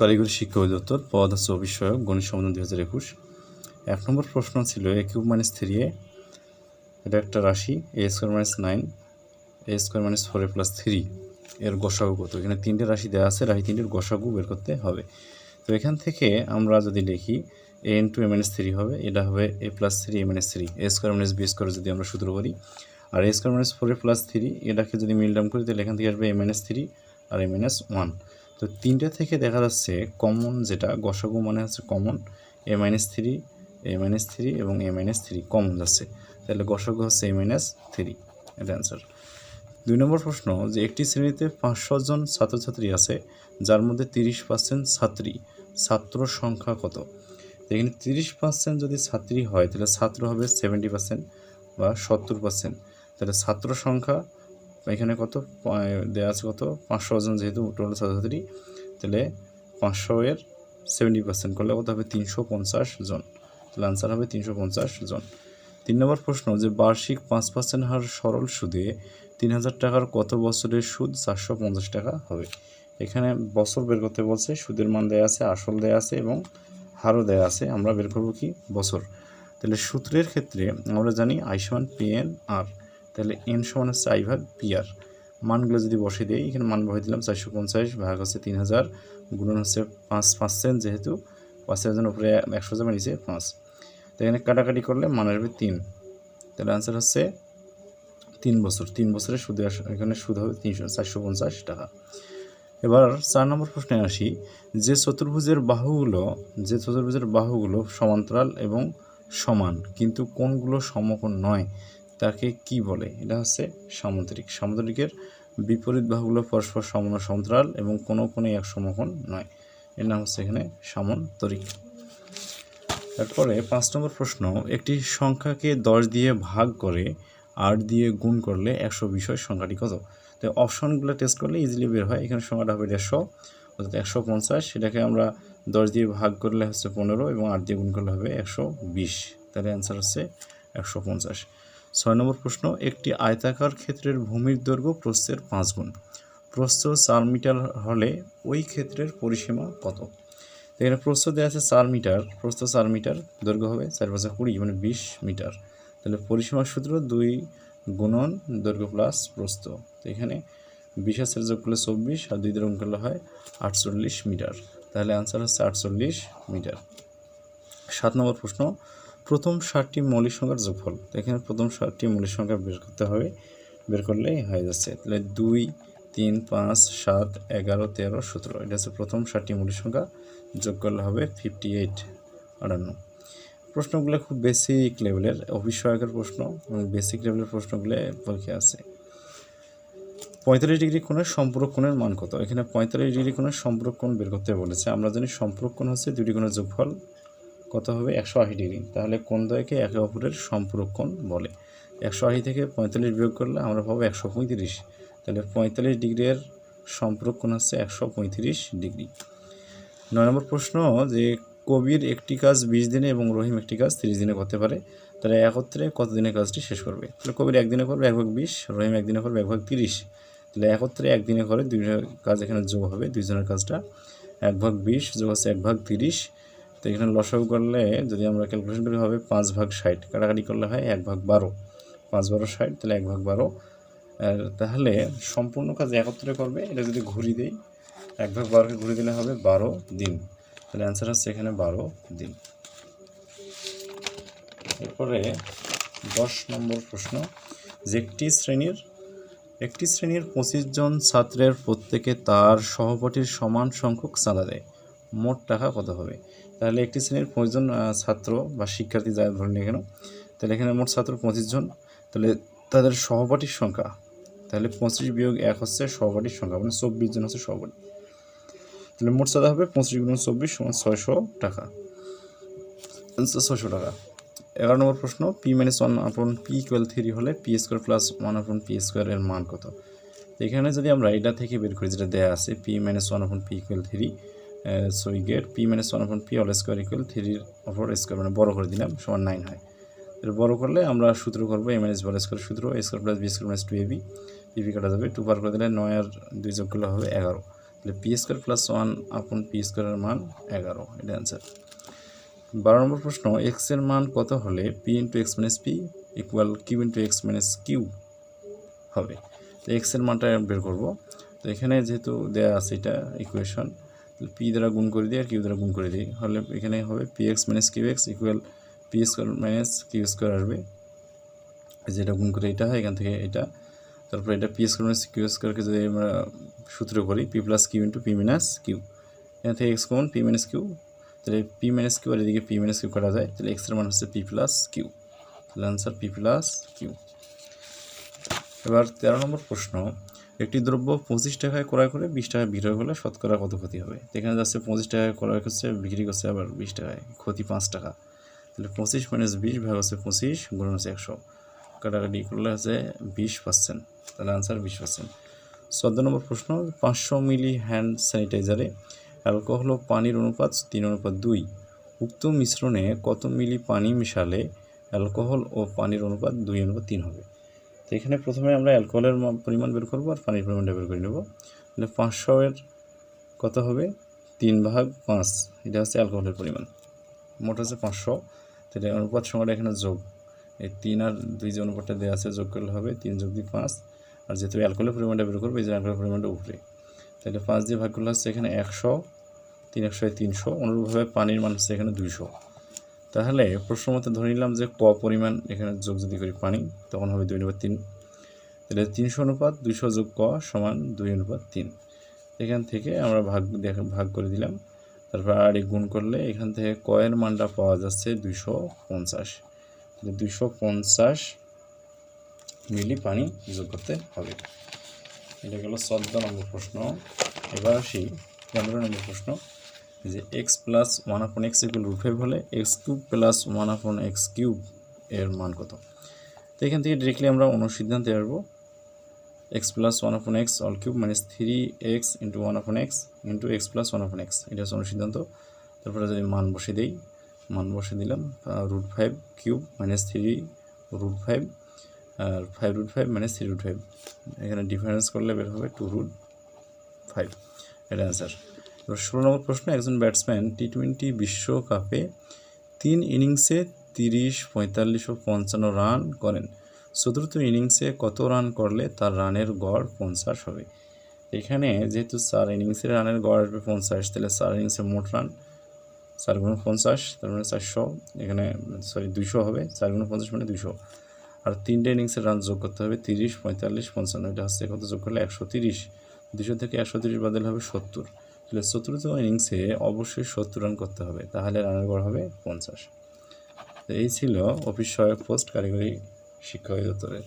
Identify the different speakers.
Speaker 1: কারিগরি শিক্ষা অধিদপ্তর পদ আছে অবিষয়ক গণিত সমাধান দুই হাজার একুশ। এক নম্বর প্রশ্ন ছিল, a cube minus three a, এটা একটা রাশি, a square minus nine, a square minus four a plus three এর গসাগু কত? এখানে তিনটে রাশি দেওয়া আছে, রাশি তিনটের গসাগু বের করতে হবে। তো এখান থেকে আমরা যদি লিখি, a into a minus three হবে, এটা হবে a plus three, a minus three. A square minus b square যদি আমরা সূত্র করি, আর a square minus four a plus three, এটাকে যদি মিল ডাউন করি, তাহলে এখান থেকে আসবে এ মাইনাস থ্রি আর এ মাইনাস ওয়ান। তো তিনটে থেকে দেখা যাচ্ছে কমন যেটা গসাগু মানে হচ্ছে common a minus three a minus three এবং এ মাইনাস থ্রি কমন যাচ্ছে। তাহলে গসাগু হচ্ছে এ মাইনাস থ্রি এটা অ্যান্সার দুই নম্বর প্রশ্ন, যে একটি শ্রেণীতে পাঁচশো জন ছাত্রছাত্রী আছে, যার মধ্যে তিরিশ পার্সেন্ট ছাত্রী, ছাত্র সংখ্যা কত? এখানে তিরিশ পার্সেন্ট যদি ছাত্রী হয়, তাহলে ছাত্র হবে সেভেন্টি পার্সেন্ট বা সত্তর পার্সেন্ট তাহলে ছাত্র সংখ্যা এখানে কত? দেওয়া আছে কত? পাঁচশো জন যেহেতু টোটাল ছাত্রছাত্রী, তাহলে পাঁচশো এর সেভেন্টি পার্সেন্ট করলে কত হবে? তিনশো পঞ্চাশ জন। তাহলে আনসার হবে তিনশো পঞ্চাশ জন। তিন নম্বর প্রশ্ন, যে বার্ষিক পাঁচ পার্সেন্ট হার সরল সুদে তিন হাজার টাকার কত বছরের সুদ? চারশো পঞ্চাশ টাকা হবে। এখানে বছর বের করতে বলছে, সুদের মান দেয়া আছে, আসল দেয়া আছে এবং হারও দেয়া আছে। আমরা বের করব কি? বছর। তাহলে সূত্রের ক্ষেত্রে আমরা জানি আই সমান পি এন আর তাহলে এন সমান হচ্ছে আই ভাগ পি আর মানগুলো যদি বসে দিই, এখানে মান বসে দিলাম চারশো পঞ্চাশ ভাগ হচ্ছে তিন হাজার গুণন হচ্ছে পাঁচ পার্সেন্ট যেহেতু, পাঁচ হাজার উপরে একশো যাবে নিচে পাঁচ। তো এখানে কাটাকাটি করলে মান আসবে তিন। তাহলে আনসার হচ্ছে তিন বছর। তিন বছরের সুদে এখানে সুদ হবে তিনশো, চারশো পঞ্চাশ টাকা। এবার চার নম্বর প্রশ্নে আসি, যে চতুর্ভুজের বাহুগুলো, যে চতুর্ভুজের বাহুগুলো সমান্তরাল এবং সমান, কিন্তু কোনগুলো সমকোণ নয় তাকে কি বলে? এটা হচ্ছে সামুদ্রিক। সামুদ্রিকের বিপরীত বাহুগুলো পরস্পর সমান সমান্তরাল এবং কোনো কোনো এক সমকোণ নয়। এর নাম হচ্ছে এখানে সামন্তরিক তারপরে পাঁচ নম্বর প্রশ্ন, একটি সংখ্যাকে দশ দিয়ে ভাগ করে আট দিয়ে গুণ করলে একশো বিষয় সংখ্যাটি কত? তো অপশনগুলো টেস্ট করলে ইজিলি বের হয়। এখানে সংখ্যাটা হবে দেড়শো, অর্থাৎ একশো পঞ্চাশ। সেটাকে আমরা দশ দিয়ে ভাগ করলে হচ্ছে পনেরো এবং আট দিয়ে গুণ করলে হবে একশো বিশ। তাহলে অ্যান্সার হচ্ছে একশো পঞ্চাশ। ছয় নম্বর প্রশ্ন, একটি আয়তাকার ক্ষেত্রের ভূমির দৈর্ঘ্য প্রস্থের পাঁচ গুণ। প্রস্থ চার মিটার হলে ওই ক্ষেত্রের পরিসীমা কত? এখানে প্রস্থ দেওয়া আছে চার মিটার, প্রস্থ চার মিটার, দৈর্ঘ্য হবে চার পাঁচা কুড়ি মানে বিশ মিটার। তাহলে পরিসীমার সূত্র দুই গুণন দৈর্ঘ্য প্লাস প্রস্থ। তো এখানে বিশ হাজার যোগ করলে চব্বিশ আর দুই গুণ করলে হয় আটচল্লিশ মিটার। তাহলে আনসার হচ্ছে আটচল্লিশ মিটার। সাত নম্বর প্রশ্ন প্রথম ষাটটি মৌলিক সংখ্যার যোগফল। এখানে প্রথম ষাটটি মৌলিক সংখ্যা বের করতে হবে, বের করলেই হয়ে যাচ্ছে। তাহলে দুই, তিন, পাঁচ, সাত, এগারো, তেরো, সতেরো। এটা হচ্ছে প্রথম ষাটটি মৌলিক সংখ্যা। যোগ করলে হবে ফিফটি এইট আটান্ন। প্রশ্নগুলো খুব বেসিক লেভেলের অবিষয়কের প্রশ্ন এবং বেসিক লেভেলের প্রশ্নগুলো পরীক্ষা আছে। পঁয়তাল্লিশ ডিগ্রি কোণের সম্পূরক কোণের মান কত? এখানে পঁয়তাল্লিশ ডিগ্রি কোণের সম্পূরক কোণ বের করতে বলেছে। আমরা জানি সম্পূরক কোণ হচ্ছে দুটি কোণের যোগফল। কত হবে? একশো আশি ডিগ্রি। তাহলে কোন দ্বয়কে একে অপরের সম্পূরক কোণ বলে? একশো আশি থেকে পঁয়তাল্লিশ বিয়োগ করলে আমরা পাবো একশো পঁয়ত্রিশ। তাহলে পঁয়তাল্লিশ ডিগ্রির সম্পূরক কোণ হচ্ছে একশো পঁয়ত্রিশ ডিগ্রি। নয় নম্বর প্রশ্ন যে কবির একটি কাজ বিশ দিনে এবং রহিম একটি কাজ তিরিশ দিনে করতে পারে। তাহলে একত্রে কত দিনে কাজটি শেষ করবে? তাহলে কবির একদিনে করবে এক ভাগ বিশ, রহিম একদিনে করবে এক ভাগ তিরিশ। তাহলে একত্রে একদিনে করে দুইজনের কাজ এখানে যোগ হবে। দুইজনের কাজটা এক ভাগ বিশ যোগ হচ্ছে এক ভাগ তিরিশ। তো এখানে লসাগু করলে যদি আমরা ক্যালকুলেশন করি, হবে পাঁচ ভাগ ষাট। কাটাকাটি করলে হয় এক ভাগ বারো। পাঁচ বারো ষাট, তাহলে এক ভাগ বারো। আর তাহলে সম্পূর্ণ কাজ একত্রে করবে, এটা যদি ঘুরি দেই, এক ভাগ বারোকে ঘুরে দিলে হবে বারো দিন। তাহলে অ্যান্সার হচ্ছে এখানে বারো দিন। এরপরে দশ নম্বর প্রশ্ন। যে একটি শ্রেণির একটি শ্রেণির পঁচিশ জন ছাত্রের প্রত্যেকে তার সহপাঠীর সমান সংখ্যক চাঁদা দেয়। মোট টাকা কত হবে? তাহলে একটি শ্রেণির পঁচিশ জন ছাত্র বা শিক্ষার্থী যা ধরে নিই কেন তাহলে এখানে মোট ছাত্র পঁচিশ জন। তাহলে তাদের সহপাঠীর সংখ্যা, তাহলে পঁচিশ বিয়োগ এক হচ্ছে সহপাঠীর সংখ্যা মানে চব্বিশ জন হচ্ছে সহপাঠী। তাহলে মোট চাঁদা হবে পঁচিশ গুণ চব্বিশ সমান ছয়শো টাকা। ছয়শো টাকা। এগারো নম্বর প্রশ্ন পি মাইনাস ওয়ান আপন পি ইকুয়াল থ্রি হলে পি স্কোয়ার প্লাস ওয়ান আপন পি স্কোয়ার এর মান কত? এখানে যদি আমরা এটা থেকে বের করি, যেটা দেওয়া আছে পি মাইনাস ওয়ান আপন p equal three so we get p minus one আপন পি অল স্কোয়ার ইকুয়াল থ্রির অপর স্কোয়ার মানে বড় করে দিলাম, সমান নাইন হয়। এটা বড় করলে আমরা সূত্র করব এম মাইনাস বল স্কোয়ার সূত্র a square plus b square minus two a b কাটা যাবে টু পার করে দিলে নয় আর দুই যোগ করলে হবে এগারো। তাহলে পি স্কোয়ার প্লাস ওয়ান আপন পি স্কোয়ারের মান এগারো, এটা অ্যান্সার বারো নম্বর প্রশ্ন এক্সের মান কত হলে p into x minus p equal q into x minus q হবে? তো এক্সের মানটা বের করব। তো এখানে যেহেতু দেয়া আছে এটা ইকুয়েশন পি দ্বারা গুণ করে দিই আর কিউ দ্বারা গুণ করে দিই। হলে এখানে হবে p x minus q x equal p square minus q square আসবে যেটা গুণ করে এটা হয়, এখান থেকে এটা। তারপর এটা পি স্কোয়ার মাইনাস কিউ স্কোয়ারকে যদি আমরা সূত্র করি p plus q into p minus q এখান থেকে x common p minus q তাহলে পি মাইনাস কিউ আর এদিকে পি মাইনাস কিউ করা যায়, তাহলে এক্সের মান হচ্ছে পি প্লাস কিউ তাহলে আনসার পি প্লাস কিউ এবার তেরো নম্বর প্রশ্ন। একটি দ্রব্য পঁচিশ টাকায় ক্রয় করে বিশ টাকায় বিক্রয় করলে শতকরা কত ক্ষতি হবে? এখানে যাচ্ছে পঁচিশ টাকায় ক্রয় করছে, বিক্রি করছে আবার বিশ টাকায়, ক্ষতি পাঁচ টাকা। তাহলে পঁচিশ মাইনাস বিশ ভাগ হচ্ছে পঁচিশ, গুণ হচ্ছে একশো। কাটাকাটি করলে হচ্ছে বিশ পার্সেন্ট তাহলে আনসার বিশ পার্সেন্ট চোদ্দ নম্বর প্রশ্ন, পাঁচশো মিলি হ্যান্ড স্যানিটাইজারে অ্যালকোহল ও পানির অনুপাত তিন, অনুপাত দুই। উক্ত মিশ্রণে কত মিলি পানি মিশালে অ্যালকোহল ও পানির অনুপাত দুই, অনুপাত তিন হবে? তো এখানে প্রথমে আমরা অ্যালকোহলের পরিমাণ বের করব আর পানির পরিমাণটা বের করে নেব। তাহলে পাঁচশো এর কত হবে? তিন ভাগ পাঁচ। এটা হচ্ছে অ্যালকোহলের পরিমাণ। মোট হচ্ছে পাঁচশো। তাহলে অনুপাত সংখ্যাটা এখানে যোগ। এই তিন আর দুই যে অনুপাতটা দেওয়া আছে, যোগ করলে হবে তিন যোগ দুই পাঁচ। আর যেহেতু অ্যালকোহলের পরিমাণটা বের করব, এই যে অ্যালকোহলের পরিমাণটা উপরে। তাহলে পাঁচ দিয়ে ভাগ করলে হচ্ছে এখানে একশো। তিন একশো তিনশো। অনুরূপভাবে পানির মান হচ্ছে এখানে দুইশো। তাহলে প্রশ্ন মতো ধরে নিলাম যে ক পরিমাণ এখানে যোগ যদি করি পানি, তখন হবে দুই অনুপাত তিন। তাহলে তিনশো অনুপাত, দুইশো যোগ ক সমান দুই অনুপাত তিন। এখান থেকে আমরা ভাগ ভাগ করে দিলাম। তারপর আর গুণ করলে এখান থেকে কয়ের মানটা পাওয়া যাচ্ছে দুইশো পঞ্চাশ। দুইশো পঞ্চাশ মিলি পানি যোগ করতে হবে। এটা গেল চোদ্দ নম্বর প্রশ্ন। এবার আসি পনেরো নম্বর প্রশ্ন। যে এক্স প্লাস ওয়ান আপন এক্স ইকুয়াল রুট ফাইভ হলে এক্স কিউব প্লাস ওয়ান আপন এক্স কিউব এর মান কত? তো এখান থেকে ডিরেক্টলি আমরা অনুসিদ্ধান্তে আসব। এক্স প্লাস ওয়ান আপন x all cube minus three x into one আপন x into x plus one আপন এক্স এটা হচ্ছে অনুসিদ্ধান্ত তারপরে যদি মান বসে দিই, মান বসে দিলাম root five cube minus three root five আর five root five minus three root five এখানে ডিফারেন্স করলে বের হবে টু রুট ফাইভ এটা অ্যান্সার এবার ষোলো নম্বর প্রশ্ন একজন ব্যাটসম্যান টি টোয়েন্টি বিশ্বকাপে তিন ইনিংসে তিরিশ, পঁয়তাল্লিশ ও পঞ্চান্ন রান করেন। চতুর্থ ইনিংসে কত রান করলে তার রানের গড় পঞ্চাশ হবে? এখানে যেহেতু চার ইনিংসের রানের গড় আসবে পঞ্চাশ, তাহলে চার ইনিংসে মোট রান চার গুণ পঞ্চাশ, তার মানে চারশো, এখানে সরি দুইশো হবে, চার গুণ পঞ্চাশ মানে দুইশো। আর তিনটে ইনিংসের রান যোগ করতে হবে তিরিশ, পঁয়তাল্লিশ, পঞ্চান্ন, এটা হচ্ছে কত যোগ করলে একশো তিরিশ। দুশো থেকে একশো তিরিশ বাদল হবে সত্তর। তাহলে চতুর্থ ইনিংসে অবশ্যই সত্তর রান করতে হবে। তাহলে রানের গড় হবে পঞ্চাশ। তো এই ছিল অফিস সহায়ক পোস্ট কারিগরি শিক্ষক অধিদপ্তরের।